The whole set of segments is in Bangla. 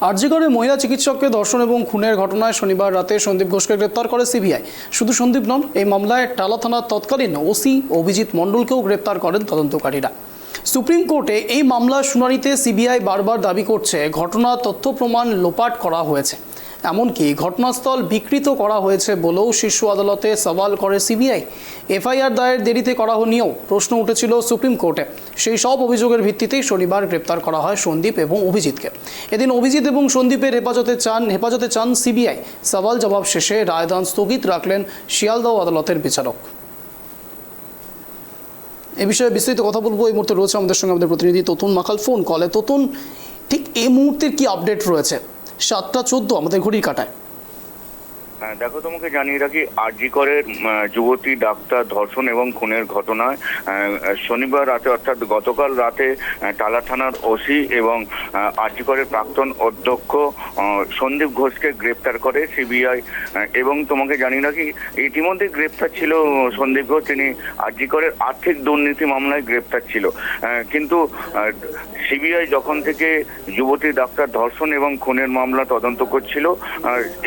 আরজিগড়ে মহিলা চিকিৎসককে ধর্ষণ এবং খুনের ঘটনায় শনিবার রাতে সন্দীপ ঘোষকে গ্রেপ্তার করে সিবিআই। শুধু সন্দীপ নন, এই মামলায় টালা থানার তৎকালীন ওসি অভিজিৎ মণ্ডলকেও গ্রেপ্তার করেন তদন্তকারীরা। সুপ্রিম কোর্টে এই মামলার শুনানিতে সিবিআই বারবার দাবি করছে, ঘটনা, তথ্য, প্রমাণ লোপাট করা হয়েছে। এমনকি ঘটনাস্থল বিকৃত করা হয়েছে বলেও শীর্ষ আদালতে সওয়াল করে সিবিআই। এফআইআর দায়ের দেরিতে করা নিয়েও প্রশ্ন উঠেছিল সুপ্রিম কোর্টে। সেই সব অভিযোগের ভিত্তিতেই শনিবার গ্রেপ্তার করা হয় সন্দীপ এবং অভিজিৎকে। এদিন অভিজিৎ এবং সন্দীপের হেফাজতে চান হেফাজতে চান সিবিআই। সওয়াল জবাব শেষে রায়দান স্থগিত রাখলেন শিয়ালদহ আদালতের বিচারক। এ বিষয়ে বিস্তারিত কথা বলব। এই মুহূর্তে রয়েছে আমাদের সঙ্গে আমাদের প্রতিনিধি ততুন মাখাল। ফোন কলে। ততুন ঠিক এই মুহূর্তের কি আপডেট রয়েছে? সাতটা চোদ্দ আমাদের ঘড়ির কাটায়। হ্যাঁ দেখো তোমাকে জানিয়ে রাখি, আরজি করের যুবতী, ডাক্তার, ধর্ষণ এবং খুনের ঘটনায় শনিবার রাতে, অর্থাৎ গতকাল রাতে টালা থানার ওসি এবং আরজি করের প্রাক্তন অধ্যক্ষ সন্দীপ ঘোষকে গ্রেপ্তার করে সিবিআই এবং তোমাকে জানিয়ে রাখি ইতিমধ্যে গ্রেপ্তার ছিল সন্দীপ ঘোষ, তিনি আরজি করের আর্থিক দুর্নীতি মামলায় গ্রেপ্তার ছিল। কিন্তু সিবিআই যখন থেকে যুবতী, ডাক্তার, ধর্ষণ এবং খুনের মামলা তদন্ত করছিল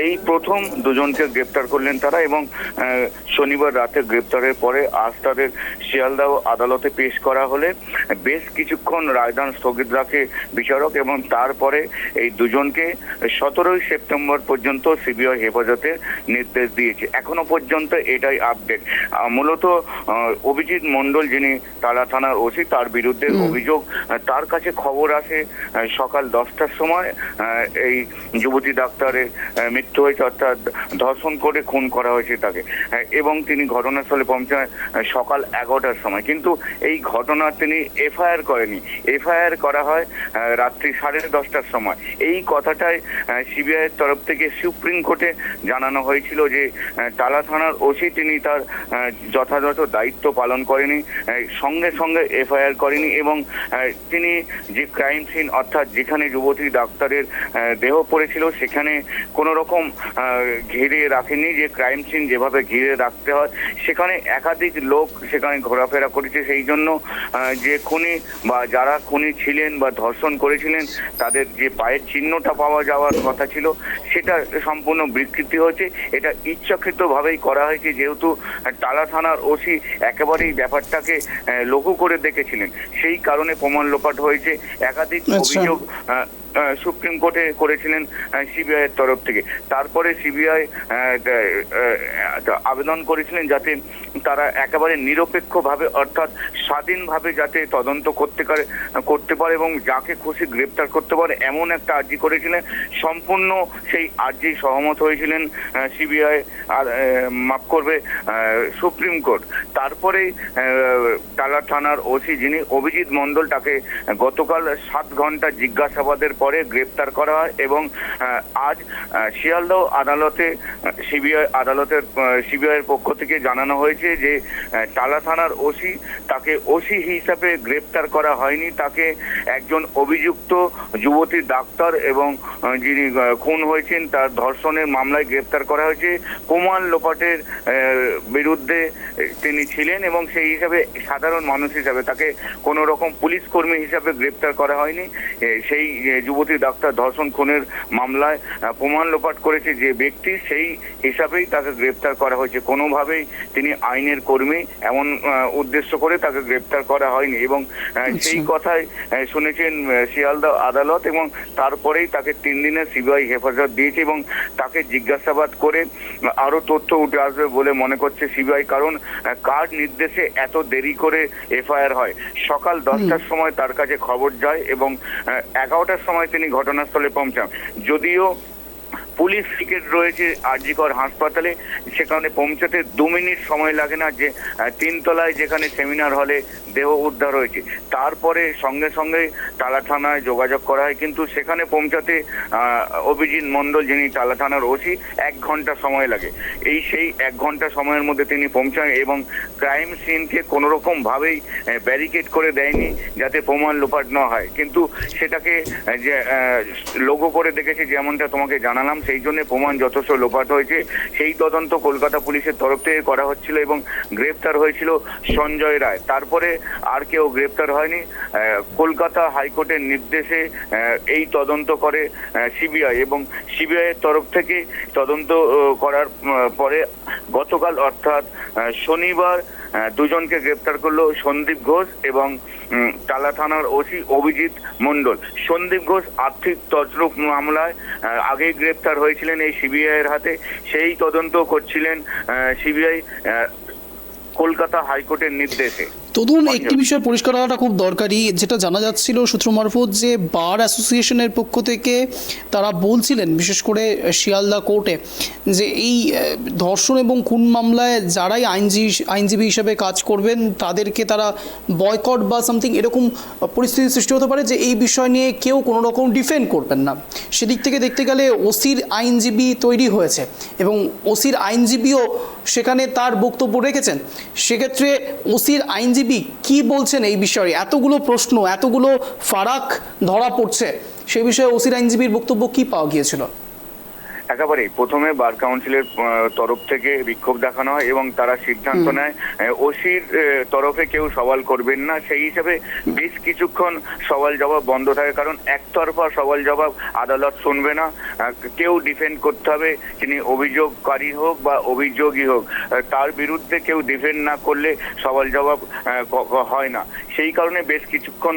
এই প্রথম দুজনকে গ্রেপ্তার করলেন তারা এবং শনিবার রাতে গ্রেপ্তারের পরে আজ তাদের শিয়ালদাহ আদালতে পেশ করা হলে বেশ কিছুক্ষণ রায়দান স্থগিত রাখে বিচারক এবং তারপরে এই দুজনকে সতেরোই সেপ্টেম্বর পর্যন্ত সিবিআই হেফাজতে নির্দেশ দিয়েছে। এখনও পর্যন্ত এটাই আপডেট। মূলত অভিজিৎ মণ্ডল যিনি তালা থানার ওসি তার বিরুদ্ধে অভিযোগ তার কাছে খবর আসে সকাল দশটার সময় এই যুবতী ডাক্তারের মৃত্যু হয়েছে অর্থাৎ ধর্ষণ করে খুন করা হয়েছে তাকে। এবং তিনি ঘটনাস্থলে পৌঁছায় সকাল এগারোটার সময়। কিন্তু এই ঘটনা তিনি এফআইআর করেনি এফআইআর করা হয় রাত্রি সাড়ে দশটার সময়। এই কথাটাই সিবিআইয়ের তরফ থেকে সুপ্রিম কোর্টে জানানো হয়েছিল যে টালা থানার ওসি তিনি তার যথাযথ দায়িত্ব পালন করেনি সঙ্গে সঙ্গে এফআইআর করেনি এবং তিনি যে ক্রাইম সিন, অর্থাৎ যেখানে যুবতী ডাক্তারের দেহ পড়েছিল, সেখানে কোনো রকম ঘিরে রাখেনি যে ক্রাইম সিন যেভাবে ঘিরে রাখতে হয় সেখানে একাধিক লোক সেখানে ঘোরাফেরা করেছে। সেই জন্য যে খুনি বা যারা খুনি ছিলেন বা ধর্ষণ করেছিলেন তাদের যে পায়ের চিহ্নটা পাওয়া যাওয়ার কথা ছিল সেটা সম্পূর্ণ বিকৃতি হয়েছে। এটা ইচ্ছাকৃতভাবেই করা হয়েছে যেহেতু টালা থানার ওসি একেবারেই ব্যাপারটাকে লঘু করে দেখেছিলেন। সেই কারণে প্রমাণ লোপাট হয়েছে। একাধিক আচ্ছা। অভিযোগ সুপ্রিম কোর্টে করেছিলেন সিবিআই এর তরফ থেকে। তারপরে সিবিআই আবেদন করেছিলেন যাতে তারা একেবারে নিরপেক্ষভাবে অর্থাৎ স্বাধীনভাবে যাতে তদন্ত করতে পারে করতে পারে এবং যাকে খুশি গ্রেপ্তার করতে পারে এমন একটা আর্জি করেছিলেন। সম্পূর্ণ সেই আর্জি সহমত হয়েছিলেন সিবিআই আর মাফ করবে সুপ্রিম কোর্ট। তারপরেই আহ, টালা থানার ওসি যিনি অভিজিৎ মণ্ডল তাকে গতকাল সাত ঘণ্টা জিজ্ঞাসাবাদের পরে গ্রেপ্তার করা হয় এবং আজ শিয়ালদহ আদালতে, সিবিআই আদালতের সিবিআইয়ের পক্ষ থেকে জানানো হয়েছে যে টালা থানার ওসি তাকে ওসি হিসাবে গ্রেপ্তার করা হয়নি। তাকে একজন অভিযুক্ত যুবতী ডাক্তার এবং যিনি খুন হয়েছেন তার ধর্ষণের মামলায় গ্রেপ্তার করা হয়েছে। কুমার লোপাটের বিরুদ্ধে তিনি ছিলেন এবং সেই হিসাবে সাধারণ মানুষ হিসাবে তাকে কোনো রকম পুলিশ কর্মী হিসাবে গ্রেপ্তার করা হয়নি। সেই যুবতী ডাক্তার ধর্ষণ খুনের মামলায় প্রমাণ লোপাট করেছে যে ব্যক্তি সেই হিসাবেই তাকে গ্রেপ্তার করা হয়েছে। কোনোভাবেই তিনি আইনের কর্মী এমন উদ্দেশ্য করে তাকে গ্রেপ্তার করা হয়নি এবং সেই কথাই শুনেছেন শিয়ালদা আদালত এবং তারপরেই তাকে তিন দিনের সিবিআই হেফাজত দিয়েছে এবং তাকে জিজ্ঞাসাবাদ করে আরও তথ্য উঠে আসবে বলে মনে করছে সিবিআই কারণ কার নির্দেশে এত দেরি করে এফআইআর হয়? সকাল দশটার সময় তার কাছে খবর যায় এবং এগারোটার সময় তিনি ঘটনাস্থলে পৌঁছান। যদিও পুলিশ টিকিট রয়েছে আরজিকর হাসপাতালে। সেখানে পৌঁছাতে দু মিনিট সময় লাগে না যে তিনতলায় যেখানে সেমিনার হলে দেহ উদ্ধার হয়েছে। তারপরে সঙ্গে সঙ্গে তালা থানায় যোগাযোগ করা হয়। কিন্তু সেখানে পৌঁছাতে অভিজিৎ মণ্ডল যিনি তালা থানার ওসি, এক ঘণ্টা সময় লাগে। এই সেই এক ঘণ্টা সময়ের মধ্যে তিনি পৌঁছান এবং ক্রাইম সিনকে কোনো রকম ভাবেই ব্যারিকেড করে দেয়নি যাতে প্রমাণ লোপাট না হয়। কিন্তু সেটাকে যে লোগো করে দেখেছে, যেমনটা তোমাকে জানালাম সেই জন্য প্রমাণ যথেষ্ট লোপাট হয়েছে। সেই তদন্ত কলকাতা পুলিশের তরফ থেকে করা হচ্ছিল এবং গ্রেপ্তার হয়েছিল সঞ্জয় রায়। তারপরে আর কেউ গ্রেপ্তার হয়নি। কলকাতা হাইকোর্টের নির্দেশে এই তদন্ত করে সিবিআই এবং সিবিআই এর তরফ থেকে তদন্ত করার পরে গতকাল অর্থাৎ শনিবার দুজনকে গ্রেপ্তার করল সন্দীপ ঘোষ এবং টালা থানার ওসি অভিজিৎ মণ্ডল। সন্দীপ ঘোষ আর্থিক তছরূপ মামলায় আগেই গ্রেপ্তার হয়েছিলেন এই সিবিআই এর হাতে। সেই তদন্ত করছিলেন সিবিআই কলকাতা হাইকোর্টের নির্দেশে। তদুন একটি বিষয় পরিষ্কার হওয়াটা খুব দরকারি যেটা জানা যাচ্ছিল সূত্র মারফত যে বার অ্যাসোসিয়েশনের পক্ষ থেকে তারা বলছিলেন বিশেষ করে শিয়ালদা কোর্টে যে এই ধর্ষণ এবং খুন মামলায় যারাই আইনজীবী আইনজীবী হিসেবে কাজ করবেন তাদেরকে তারা বয়কট বা সামথিং এরকম পরিস্থিতি সৃষ্টি হতে পারে যে এই বিষয় নিয়ে কেউ কোনো রকম ডিফেন্ড করবেন না। সেদিক থেকে দেখতে গেলে ওসির আইনজীবী তৈরি হয়েছে এবং ওসির আইনজীবীও সেখানে তার বক্তব্য রেখেছেন। সেক্ষেত্রে ওসির আইনজীবী কি বলছেন এই বিষয়ে? এতগুলো প্রশ্ন, এতগুলো ফারাক ধরা পড়ছে। সেই বিষয়ে ওসির আইনজীবীর বক্তব্য কি পাওয়া গিয়েছিল? একেবারে প্রথমে বার কাউন্সিলের তরফ থেকে বিক্ষোভ দেখানো হয় এবং তারা সিদ্ধান্ত নেয় ওসির তরফে কেউ সওয়াল করবেন না। সেই হিসাবে বেশ কিছুক্ষণ সওয়াল জবাব বন্ধ থাকে কারণ একতরফা সওয়াল জবাব আদালত শুনবে না। কেউ ডিফেন্ড করতে হবে তিনি অভিযোগকারী হোক বা অভিযোগী হোক তার বিরুদ্ধে কেউ ডিফেন্ড না করলে সওয়াল জবাব হয় না। সেই কারণে বেশ কিছুক্ষণ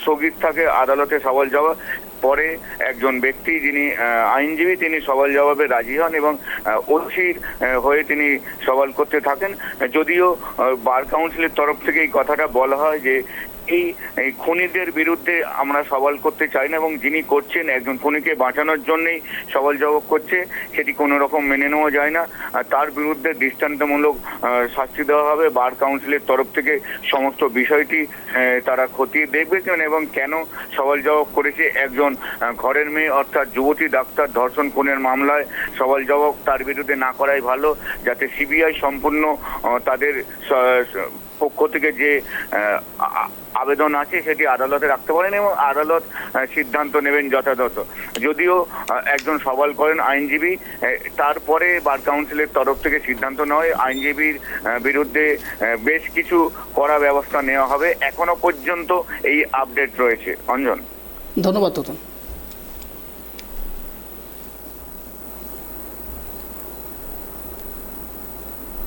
স্থগিত থাকে আদালতে সওয়াল জবাব। পরে একজন ব্যক্তি যিনি আইনজীবী, তিনি সবাল জবাবে রাজি হন এবং ওসির হয়ে তিনি সবাল করতে থাকেন। যদিও বার কাউন্সিলের তরফ থেকে এই কথাটা বলা হয় যে এই খুনিদের বিরুদ্ধে আমরা সওয়াল করতে চাই না এবং যিনি করছেন, একজন খুনিকে বাঁচানোর জন্যই সওয়াল জবাব করছে, সেটি কোনো রকম মেনে নেওয়া যায় না। তার বিরুদ্ধে দৃষ্টান্তমূলক শাস্তি দেওয়া হবে। বার কাউন্সিলের তরফ থেকে সমস্ত বিষয়টি তারা খতিয়ে দেখবেন এবং কেন সওয়াল জবাব করেছে একজন ঘরের মেয়ে, অর্থাৎ যুবতী ডাক্তার ধর্ষণ খুনের মামলায় সওয়াল জবাব তার বিরুদ্ধে না করাই ভালো, যাতে সিবিআই সম্পূর্ণ তাদের পক্ষ থেকে যে আবেদন আছে, সেটি আদালতে রাখতে পারেন এবং আদালত সিদ্ধান্ত নেবেন যথাযথ। যদিও একজন সওয়াল করেন আইনজীবী তারপরে বার কাউন্সিলের তরফ থেকে সিদ্ধান্ত নয় আইনজীবীর বিরুদ্ধে বেশ কিছু করা ব্যবস্থা নেওয়া হবে। এখনও পর্যন্ত এই আপডেট রয়েছে। অঞ্জন। ধন্যবাদ